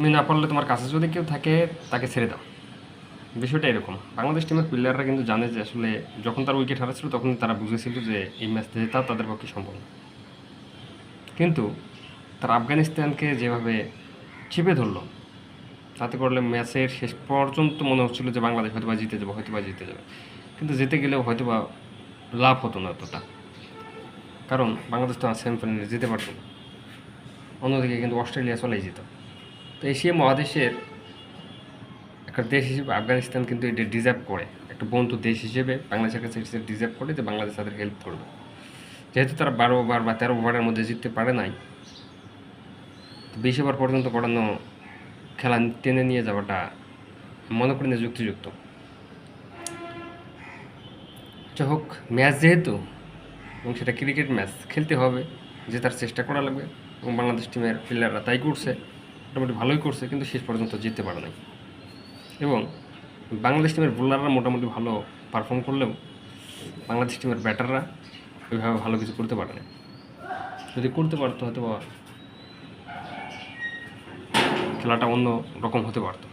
তুমি না পারলে তোমার কাছে যদি কেউ থাকে, তাকে ছেড়ে দাও। বিষয়টা এরকম। বাংলাদেশ টিমের প্লেয়াররা কিন্তু জানে যে আসলে যখন তার উইকেট হারাচ্ছিল তখন তারা বুঝেছিল যে এই ম্যাচটা জেতা তাদের পক্ষে সম্ভব না। কিন্তু তারা আফগানিস্তানকে যেভাবে চেপে ধরলো, তাতে করলে ম্যাচের শেষ পর্যন্ত মনে হচ্ছিল যে বাংলাদেশ হয়তো বা জিতে যাবে হয়তো বা জিতে যাবে। কিন্তু জিতে গেলেও হয়তো বা লাভ হতো না এতটা। কারণ বাংলাদেশ তো সেমিফাইনালে যেতে পারতো না। অন্যদিকে কিন্তু অস্ট্রেলিয়া চলেই যেত। তো এশিয়া মহাদেশের একটা দেশ হিসেবে আফগানিস্তান কিন্তু এটা ডিজার্ভ করে। একটা বন্ধু দেশ হিসেবে বাংলাদেশের কাছে ডিজার্ভ করে যে বাংলাদেশ তাদের হেল্প করবে। যেহেতু তারা বারো ওভার বা তেরো ওভারের মধ্যে জিততে পারে নাই বিশ ওভার পর্যন্ত পড়ানো খেলা টেনে নিয়ে যাওয়াটা মনে করি না যুক্তিযুক্ত। যাই হোক, ম্যাচ যেহেতু, এবং সেটা ক্রিকেট ম্যাচ খেলতে হবে যে তার চেষ্টা করা লাগবে, এবং বাংলাদেশ টিমের প্লেয়াররা তাই করছে। মোটামুটি ভালোই করছে, কিন্তু শেষ পর্যন্ত জিততে পারে নাই। এবং বাংলাদেশ টিমের বোলাররা মোটামুটি ভালো পারফর্ম করলেও বাংলাদেশ টিমের ব্যাটাররা ওইভাবে ভালো কিছু করতে পারে না যদি করতে পারতো হয়তো খেলাটা অন্য রকম হতে পারতো।